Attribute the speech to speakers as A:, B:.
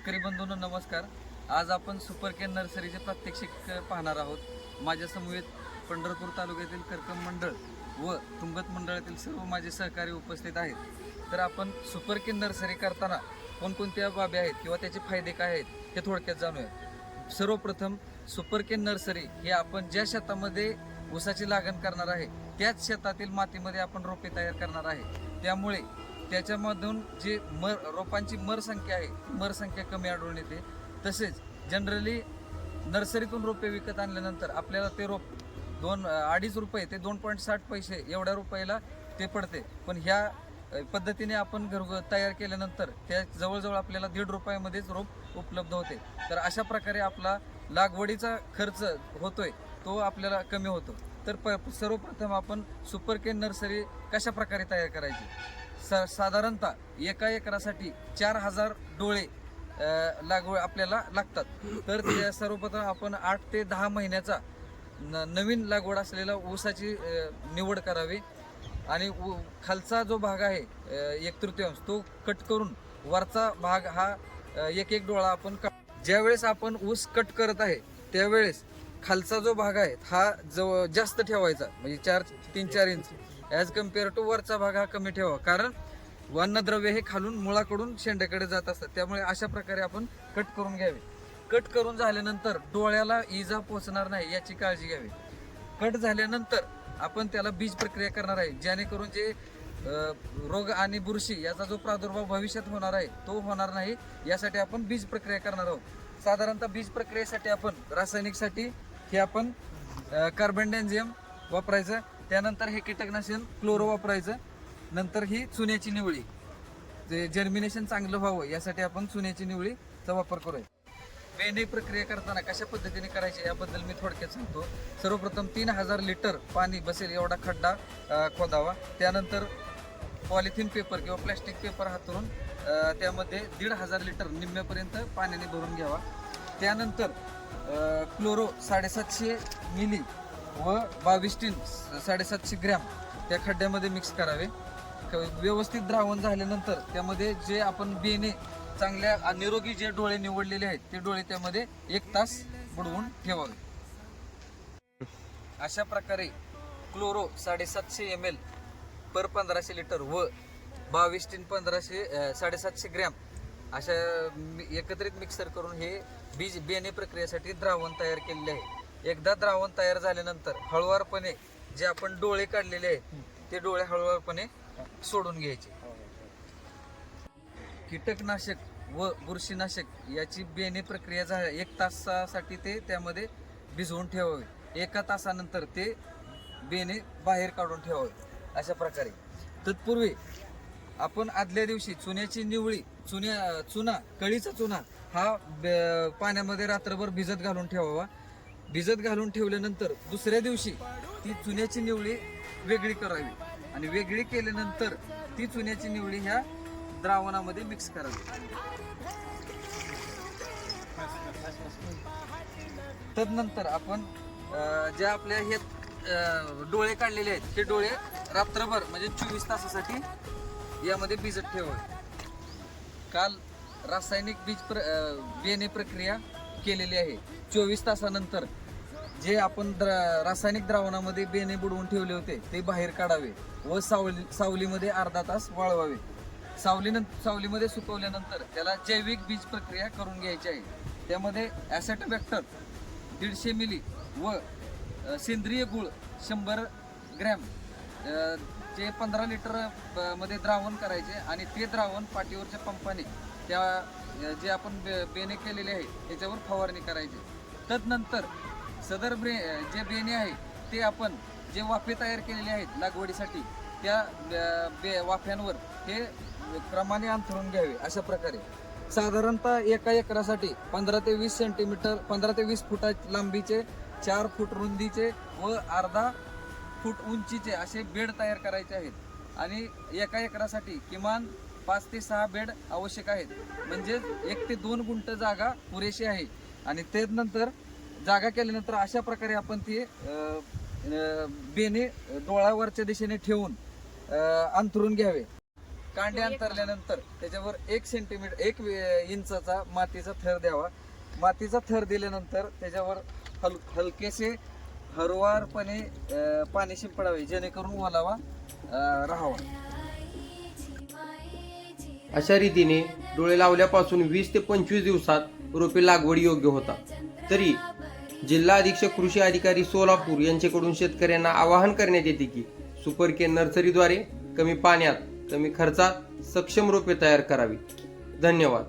A: शेतकरी बंधूंनो नमस्कार. आज आपण सुपर केन नर्सरीचे प्रात्यक्षिक पाहणार आहोत. माझ्या समवेत पंढरपूर तालुक्यातील कर्कम मंडळ व तुंगत मंडळातील सर्व माझे सहकारी उपस्थित आहेत. तर आपण सुपर केन नर्सरी करताना कोणकोणत्या बाबी आहेत किंवा त्याचे फायदे काय आहेत हे थोडक्यात जाणूया सर्वप्रथम सुपर केन नर्सरी हे आपण ज्या शेतामध्ये ऊसाची लागण करणार आहे त्याच शेतातील मातीमध्ये आपण रोपे तयार करणार आहे. त्यामुळे त्याच्यामधून जे मर रोपांची मर संख्या आहे मर संख्या कमी आढळून येते. तसेच जनरली नर्सरीतून रोपे विकत आणल्यानंतर आपल्याला ते रोप दोन अडीच रुपये ते दोन पॉईंट साठ पैसे एवढ्या रुपयाला ते पडते. पण ह्या पद्धतीने आपण घर तयार केल्यानंतर त्या जवळजवळ आपल्याला दीड रुपयामध्येच रोप उपलब्ध होते. तर अशा प्रकारे आपला लागवडीचा खर्च होतोय तो आपल्याला कमी होतो. तर प सर्वप्रथम आपण सुपर केन नर्सरी कशा प्रकारे तयार करायची? सा साधारणतः एका एकरासाठी चार हजार डोळे अ, लागवड आपल्याला लागतात. तर त्या सर्वप्रथम आपण आठ ते दहा महिन्याचा न नवीन लागवड असलेला ऊसाची निवड करावी. आणि उ- खालचा जो भाग आहे एक तृतीयांश तो कट करून वरचा भाग हा एक एक डोळा आपण का ज्यावेळेस आपण ऊस कट करत आहे त्यावेळेस खालचा जो भाग आहे हा जवळ जास्त ठेवायचा म्हणजे चार तीन चार इंच. ॲज कंपेअर टू वरचा भाग हा कमी ठेवा. कारण वन्नद्रव्य हे खालून मुळाकडून शेंड्याकडे जात असतात. त्यामुळे अशा प्रकारे आपण कट करून घ्यावे. कट करून झाल्यानंतर डोळ्याला इजा पोचणार नाही याची काळजी घ्यावी. कट झाल्यानंतर आपण त्याला बीज प्रक्रिया करणार आहे. जेणेकरून जे रोग आणि बुरशी याचा जो प्रादुर्भाव भविष्यात होणार आहे तो होणार नाही यासाठी आपण बीज प्रक्रिया करणार आहोत. साधारणतः बीज प्रक्रियेसाठी आपण रासायनिकसाठी हे आपण कार्बन डेन्झियम वापरायचं. त्यानंतर हे कीटकनाशक क्लोरो वापरायचं. नंतर ही चुन्याची निवळी. जे जर्मिनेशन चांगलं व्हावं यासाठी आपण चुन्याची निवळीचा वापर करूया. बेने प्रक्रिया करताना कशा पद्धतीने करायची याबद्दल मी थोडक्यात सांगतो. सर्वप्रथम तीन हजार लिटर पाणी बसेल एवढा खड्डा खोदावा. त्यानंतर पॉलिथिन पेपर किंवा प्लॅस्टिक पेपर हातरून त्यामध्ये दीड हजार लिटर निम्म्यापर्यंत पाण्याने भरून घ्यावा. त्यानंतर क्लोरो साडेसातशे मिली व बावीस टीन साडेसातशे ग्रॅम त्या खड्ड्यामध्ये मिक्स करावे. व्यवस्थित द्रावण झाल्यानंतर त्यामध्ये जे आपण बेने चांगल्या निरोगी जे डोळे निवडलेले आहेत ते डोळे त्यामध्ये एक तास बुडवून ठेवावे. अशा प्रकारे क्लोरो साडेसातशे एम एल पर पंधराशे लिटर व बावीस टीन पंधराशे साडेसातशे ग्रॅम अशा एकत्रित मिक्सर करून हे बीज बेने प्रक्रियेसाठी द्रावण तयार केलेले आहे. एकदा द्रावण तयार झाल्यानंतर हळुवारपणे जे आपण डोळे काढलेले आहेत ते डोळे हळूवारपणे सोडून घ्यायचे. कीटकनाशक व बुरशीनाशक याची बेने प्रक्रिया झा एक तासासाठी ते त्यामध्ये भिजवून ठेवावे. एका तासानंतर ते बेने बाहेर काढून ठेवावे अशा प्रकारे. तत्पूर्वी आपण आदल्या दिवशी चुन्याची निवळी चुन्या चुना कळीचा चुना हा पाण्यामध्ये रात्रभर भिजत घालून ठेवावा. भिजत घालून ठेवल्यानंतर दुसऱ्या दिवशी ती चुन्याची निवळी वेगळी करावी. आणि वेगळी केल्यानंतर ती चुन्याची निवळी ह्या द्रावणामध्ये मिक्स करावी. तदनंतर आपण जे आपल्या हे डोळे काढलेले आहेत ते डोळे रात्रभर म्हणजे चोवीस तासासाठी यामध्ये भिजत ठेवावे. काल रासायनिक बीज प्र बियाणे बेने प्रक्रिया केलेली आहे. चोवीस तासानंतर जे आपण द्र रासायनिक द्रावणामध्ये बेने बुडवून ठेवले होते ते बाहेर काढावे व सावली सावलीमध्ये अर्धा तास वाळवावे. सावलीनंतर सावलीमध्ये सुकवल्यानंतर त्याला जैविक बीज प्रक्रिया करून घ्यायची आहे. त्यामध्ये ॲसेट ॲसेटोबॅक्टर दीडशे मिली व सेंद्रिय गुळ शंभर ग्रॅम जे पंधरा लिटरमध्ये द्रावण करायचे आणि ते द्रावण पाठीवरच्या पंपाने त्या जे आपण बे- बेने केलेले आहे त्याच्यावर फवारणी करायची. तदनंतर सदर ब्रे जे बेणे आहे ते आपण जे वाफे तयार केलेले आहेत लागवडीसाठी त्या बे वाफ्यांवर हे क्रमाने अंथरून घ्यावे अशा प्रकारे. साधारणतः एका एकरासाठी पंधरा ते वीस सेंटीमीटर पंधरा ते वीस फुटा लांबीचे चार फूट रुंदीचे व अर्धा फूट उंचीचे असे बेड तयार करायचे आहेत. आणि एका एकरासाठी किमान पाच ते सहा बेड आवश्यक आहेत. म्हणजे एक ते दोन गुंठ जागा पुरेशी आहे. आणि त्यानंतर जागा केल्यानंतर अशा प्रकारे आपण ती बेने डोळावरच्या दिशेने ठेवून अ, अंथरून घ्यावे. कांडे अंतरल्यानंतर त्याच्यावर एक सेंटीमीटर एक इंचाचा मातीचा थर द्यावा. मातीचा थर दिल्यानंतर त्याच्यावर हल हलकेसे हरवारपणे पाणी शिंपडावे जेणेकरून ओलावा राहावा.
B: अशा रीतीने डोळे लावल्यापासून वीस ते पंचवीस दिवसात रोपे लागवड योग्य होतात. तरी जिल्हा अधीक्षक कृषी अधिकारी सोलापूर यांच्याकडून शेतकऱ्यांना आवाहन करण्यात येते की सुपर के नर्सरीद्वारे कमी पाण्यात कमी खर्चात सक्षम रोपे तयार करावी धन्यवाद.